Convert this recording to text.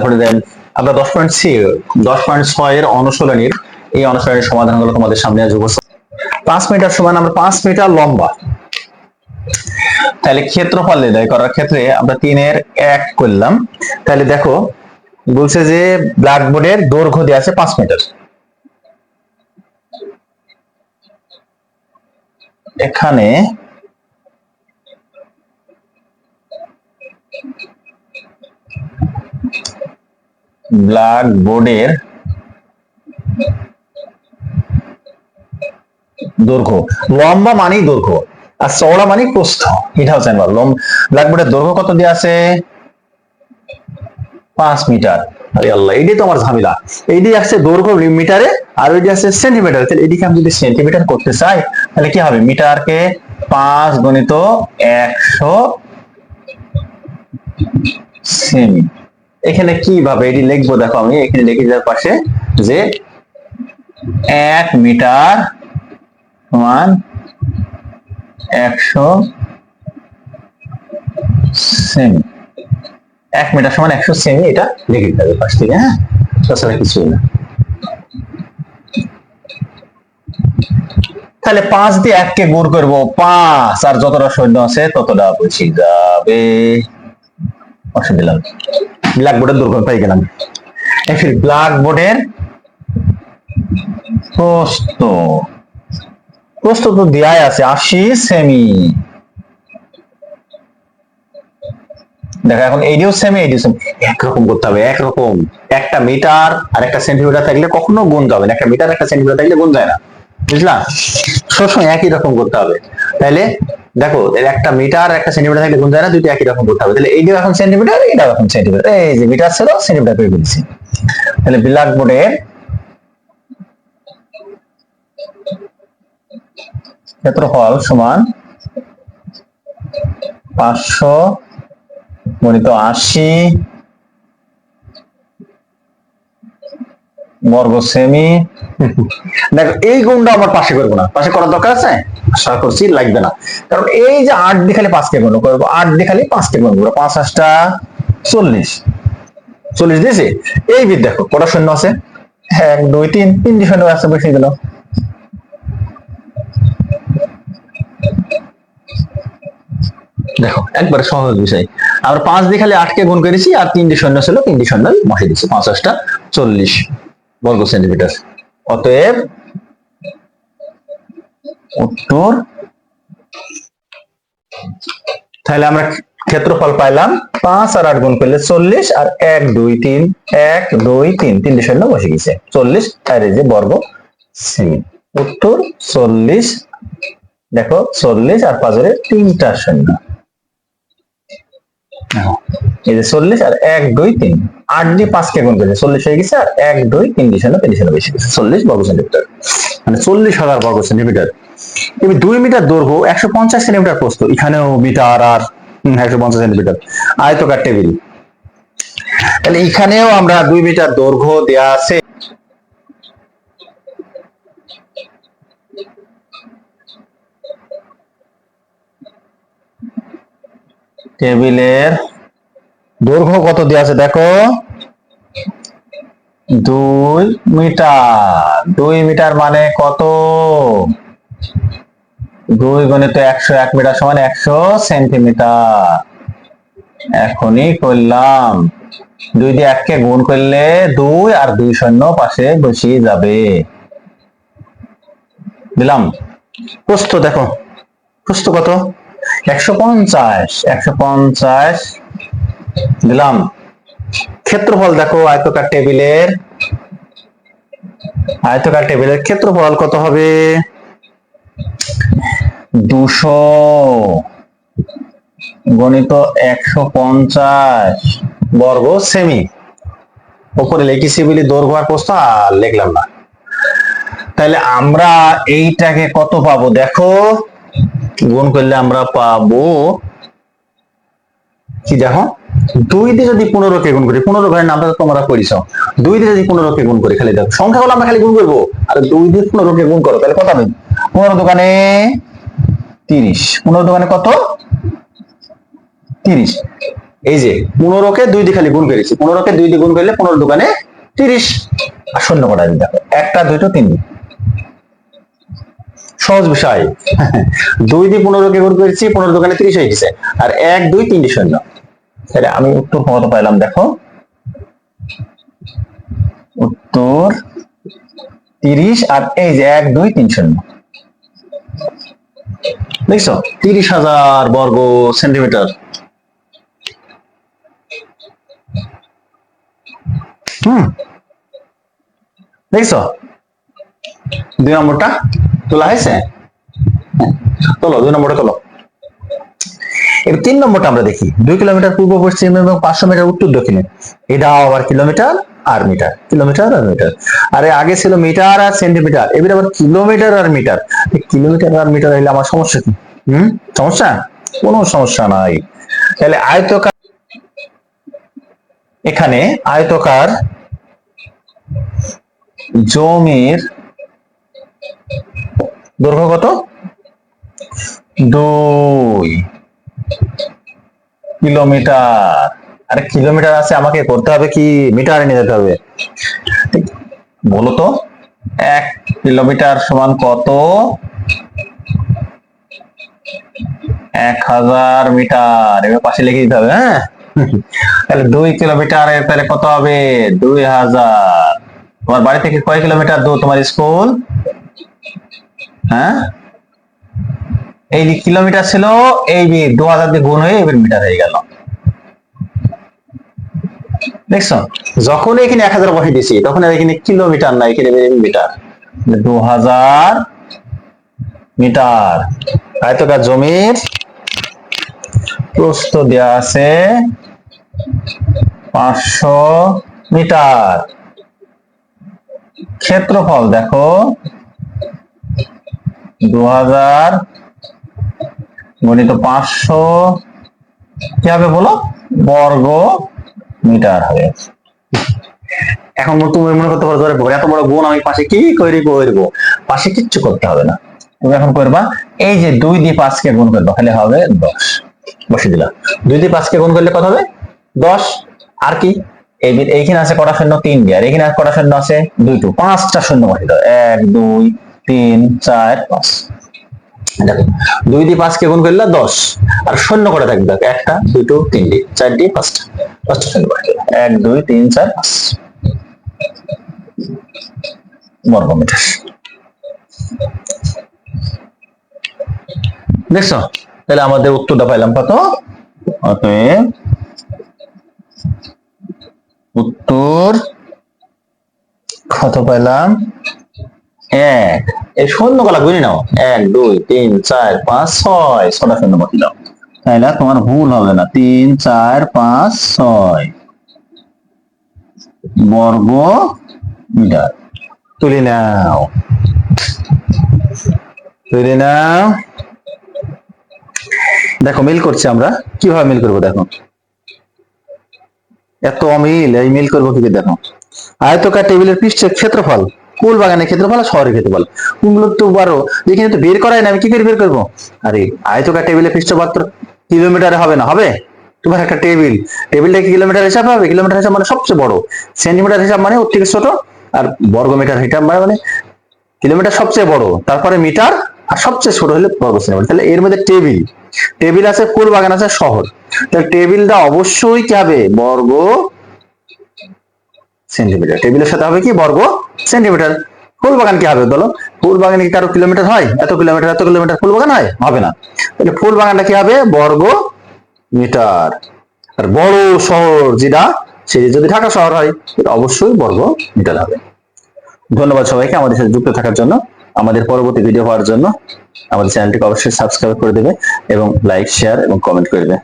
তারপরে দেন আমরা দশ পয়েন্ট সি দশ পয়েন্ট ছয় এর অনুশীলনীর এই অনুশীলনের সমাধানগুলো তোমাদের সামনে আজ উপস্থিত। পাঁচ মিটার সমান আমরা পাঁচ মিটার লম্বা। তাহলে ক্ষেত্রফল নির্ণয় করার ক্ষেত্রে আমরা তিনের এক করলাম। তাহলে দেখো, বলছে যে ব্ল্যাকবোর্ডের দৈর্ঘ্য দেওয়া আছে পাঁচ মিটার। এখানে ব্ল্যাকবোর্ডের দৈর্ঘ্য। লম্বা মানেই দৈর্ঘ্য আর চওড়া মানেই প্রস্থ। এটা হচ্ছে ব্ল্যাকবোর্ডের দৈর্ঘ্য কত দেওয়া আছে? পাঁচ মিটার। আরে আল্লাহ এইটাই তো আমার ঝামেলা। এইটাই আসছে দৈর্ঘ্য মিটারে আর ওইটি আছে সেন্টিমিটার। তাহলে এদিকে আমি যদি সেন্টিমিটার করতে চাই, তাহলে কি হবে? মিটারকে পাঁচ গণিত একশো সেমি এখানে কীভাবে এটি লিখব? দেখো আমি এখানে লিখে যাওয়ার পাশে যে এক মিটার সমান একশো সেমি। এক মিটার সমান একশো সেমি, এটা লিখে দিতে হবে পাশ থেকে হ্যাঁ? তাছাড়া কিছুই না। তাহলে পাঁচ দিয়ে এককে গুণ করব পাঁচ, আর যতটা সৈন্য আছে ততটা বেশি যাবে। অসুবিধা ব্ল্যাকবোর্ডের দুর্গম পাই গেলাম। এফির ব্ল্যাকবোর্ডের প্রস্ত প্রস্ত তো দেয়াই আছে, আশি সেমি দেখো এখন এইডিও সেমি এইডিও সেমি একরকম করতে হবে, একরকম। একটা মিটার আর একটা সেন্টিমিটার থাকলে কখনো গুণ যাবে না। একটা মিটার একটা সেন্টিমিটার থাকলে গুণ যায় না। বুঝলা? সবসময় একই রকম করতে হবে। তাহলে দেখো একটা মিটার একটা সেন্টিমিটার থাকলে গুণ যায় না, দুইটা একই রকম করতে হবে। তাহলে এইটাও এখন সেন্টিমিটার এইটাও এখন সেন্টিমিটার এই যে মিটার ছিল সেন্টিমিটার করে ফেলছি তাহলে ব্ল্যাক বোর্ডে ক্ষেত্রফল সমান পাঁচশো গণিত আশি বর্গ সেমি দেখো, এই গুণটা আমার পাশে করব না। পাশে করার দরকার আছে? আশা করছি লাগবে না। কারণ এই যে আট দিয়ে খালি পাঁচকে গুণ করব, আট দিয়ে খালি পাঁচকে গুণ করব, পাঁচ আটটা চল্লিশ। চল্লিশ দিয়েছি? এই বিদ দেখো, কটা শূন্য আছে? এক, দুই, তিন শূন্য আছে বসে গেল দেখো, একবারে সহজ বিষয়। আমরা পাঁচ দিয়ে খালি আটকে গুণ করেছি, আর তিনটি শূন্য ছিল, তিনটি শূন্য বসে দিচ্ছি পাঁচ চল্লিশ। বর্গ সেন্টিমিটার। অতএব উত্তর, তাহলে আমরা ক্ষেত্রফল পাইলাম পাঁচ আর আট গুণ করলে চল্লিশ, আর এক, দুই, তিন, এক, দুই, তিন তিনটি শূন্য বসে গেছে। চল্লিশ, আর এই যে বর্গ উত্তর চল্লিশ, দেখো চল্লিশ আর পাঁচরে তিনটা শূন্য। এই যে চল্লিশ আর এক, দুই, তিন। আট দিয়ে পাঁচকে গুণ করেছে চল্লিশ হয়ে গেছে, আর এক, দুই, তিন দিয়ে শূন্য তিন শূন্য বেশি গেছে। চল্লিশ বর্গ সেন্টিমিটার মানে চল্লিশ হাজার বর্গ সেন্টিমিটার এবার দুই মিটার দৈর্ঘ্য একশো পঞ্চাশ সেন্টিমিটার প্রস্থ। এখানেও মিটার আর একশো পঞ্চাশ সেন্টিমিটার। আয়তকার টেবিল। তাহলে এখানেও আমরা দুই মিটার দৈর্ঘ্য দেয়া আছে। টেবিলের দৈর্ঘ্য কত দেওয়া আছে দেখো? দুই মিটার। দুই মিটার মানে কত? দুই গণিত একশো এক মিটার সমান একশো সেন্টিমিটার। এখনই করলাম। দুই দিয়ে এককে গুণ করলে দুই আর দুই শূন্য পাশে বসিয়ে যাবে। দিলাম। প্রস্থ দেখো। প্রস্থ কত? একশো পঞ্চাশ একশো পঞ্চাশ, দিলাম। ক্ষেত্রফল দেখো, আয়তকার টেবিলের আয়তকার টেবিলের ক্ষেত্রফল কত হবে? দুশো গণিত একশো পঞ্চাশ বর্গ সেমি। উপরে লিখেছি বলি দৈর্ঘ্য আর প্রস্থ, আর লিখলাম না। তাহলে আমরা এইটাকে কত পাবো? দেখো গুণ করলে আমরা পাবো কি দেখো? দুই দিয়ে যদি পনেরো কে গুণ করি, পনেরো ঘরের নামটা তোমরা করিস দুই দিয়ে যদি পনেরো কে গুণ করি, খালি দেখো। সংখ্যাগুলো আমরা খালি গুণ করব। আর দুই দিয়ে পনেরো কে গুণ করো, তাহলে কত হবে? পনেরো দোকানে তিরিশ। পনেরো দোকানে কত? তিরিশ। এই যে, পনেরোকে দুই দিয়ে খালি গুণ করেছি। পনেরোকে দুই দিয়ে গুণ করলে পনেরো দোকানে তিরিশ। আর শূন্য কটা দেখো। একটা দুইটো তিন। সহজ বিষয়। দুই দিয়ে পনেরোকে গুণ করেছি, পনেরো দোকানে তিরিশ হয়ে গেছে। আর এক, দুই তিনটি শূন্য। তাহলে আমি উত্তর কত পাইলাম, দেখো। উত্তর তিরিশ আর এই যে এক, দুই, তিন শূন্য। দেখছ? তিরিশ হাজার বর্গ সেন্টিমিটার। হুম। দেখছ? দুই নম্বরটা? তোলা হয়েছে? হ্যাঁ, তোলো দুই তোলো। তিন নম্বরটা আমরা দেখি। দুই কিলোমিটার পূর্ব পশ্চিম এবং পাঁচশো মিটার উত্তর দক্ষিণে। আবার কিলোমিটার আর মিটার। কিলোমিটার আর মিটার। আরে আগে ছিল মিটার আর সেন্টিমিটার। এবার আবার কিলোমিটার আর মিটার। কিলোমিটার আর মিটার হইলে আমার সমস্যা কি? হুম? সমস্যা? কোনো সমস্যা নাই। তাহলে আয়তকার এখানে আয়তকার জমির দৈর্ঘ্য কত? দুই। কিলোমিটার। আরে কিলোমিটার আছে আমাকে করতে হবে কি? মিটারে নিয়ে যেতে হবে। ঠিক, বলো তো। এক কিলোমিটার সমান কত? এক হাজার মিটার। এবার পাশে লিখে দিতে হবে হ্যাঁ? তাহলে দুই কিলোমিটারের তাহলে কত হবে? দুই হাজার। তোমার বাড়ি থেকে কয় কিলোমিটার দূর? তোমার স্কুল? হ্যাঁ? এই যে কিলোমিটার ছিল, এই দু হাজার দিয়ে গুণ হয়ে এবার মিটার হয়ে গেল। দেখছ? যখন এখানে এক হাজার বসে দিছি, তখন এখানে কিলোমিটার না এখানে মিটার। দু হাজার মিটার। আয়তকার জমির প্রস্থ দেওয়া আছে পাঁচশো মিটার। ক্ষেত্রফল দেখো। দু হাজার গণিত পাঁচশো, কি হবে বলো? বর্গ মিটার হবে। এখন তুমি মনে করতে পারো ধরে এত বড় আমি পাশে কি করে করব পাশে কিচ্ছু করতে হবে না। তুমি এখন করবা, এই যে দুই দিয়ে পাঁচকে গুণ করবা, তাহলে হবে দশ। বসে দিলাম দুই দিয়ে পাঁচকে গুণ করলে কত হবে? দশ। আর কি? এইখানে আছে কটা শূন্য? তিন দিয়ে। আর কটা শূন্য আছে? দুইটো পাঁচটা শূন্য বসে দাও এক, দুই তিন, চার, পাঁচ। দেখো, দুই দিয়ে পাঁচকে গুণ করলে দশ। আর শূন্য করে থাকবে একটা, দুটো তিনটি চারটি পাঁচটা। পাঁচটা শূন্য দিলাম। এক, দুই, তিন, চার, পাঁচ। বর্গ মিটার দেখছ? তাহলে আমাদের উত্তরটা পাইলাম কত? অতএব উত্তর কত পাইলাম? এক। এই শূন্য গলা গুনি নাও। এক, দুই, তিন, চার, পাঁচ, ছয়। ছটা শূন্য বাকি তাইলে আর তোমার ভুল হবে না। তিন, চার, পাঁচ, ছয়। বর্গ মিটার। তুলে নাও। তুলে নাও। দেখো, মিল করছি আমরা। কীভাবে মিল করব দেখো? এত অমিল, এই মিল করব কি দেখো? আয়তকার টেবিলের পৃষ্ঠের ক্ষেত্রফল। কুল বাগানের ক্ষেত্রফল আর শহরের ক্ষেত্রফল তো বারো যেখানে তো, বের করাই না, আমি কি করে বের করব? আরে আয়তকার টেবিলের পৃষ্ঠপাত্র, কিলোমিটারে হবে না, হবে? তোমার একটা টেবিল, টেবিলটা কিলোমিটার হিসাব হবে? কিলোমিটার হিসাব মানে সবচেয়ে বড়। সেন্টিমিটার হিসাব মানে ওর থেকে ছোট, আর বর্গমিটার হিসাব মানে মানে কিলোমিটার সবচেয়ে বড়। তারপরে মিটার, আর সবচেয়ে ছোট হলে বর্গ সেন্টিমিটার তাহলে এর মধ্যে টেবিল টেবিল আছে ফুল বাগান আছে, শহর। তাহলে টেবিলটা অবশ্যই কি হবে? বর্গ সেন্টিমিটার টেবিলের সাথে হবে কি? বর্গ সেন্টিমিটার ফুল বাগান কি হবে বলো? ফুল বাগানে কি কারও কিলোমিটার হয়? এত কিলোমিটার এত কিলোমিটার ফুল বাগান হয়? হবে না। তাহলে ফুল বাগানটা কি হবে? বর্গ মিটার আর বড় শহর যেটা সে যদি ঢাকা শহর হয় এটা অবশ্যই বর্গ মিটার হবে। ধন্যবাদ সবাইকে আমাদের সাথে যুক্ত থাকার জন্য। আমাদের পরবর্তী ভিডিও পাওয়ার জন্য। আমাদের চ্যানেলটিকে অবশ্যই সাবস্ক্রাইব করে দেবে এবং লাইক শেয়ার এবং কমেন্ট করবে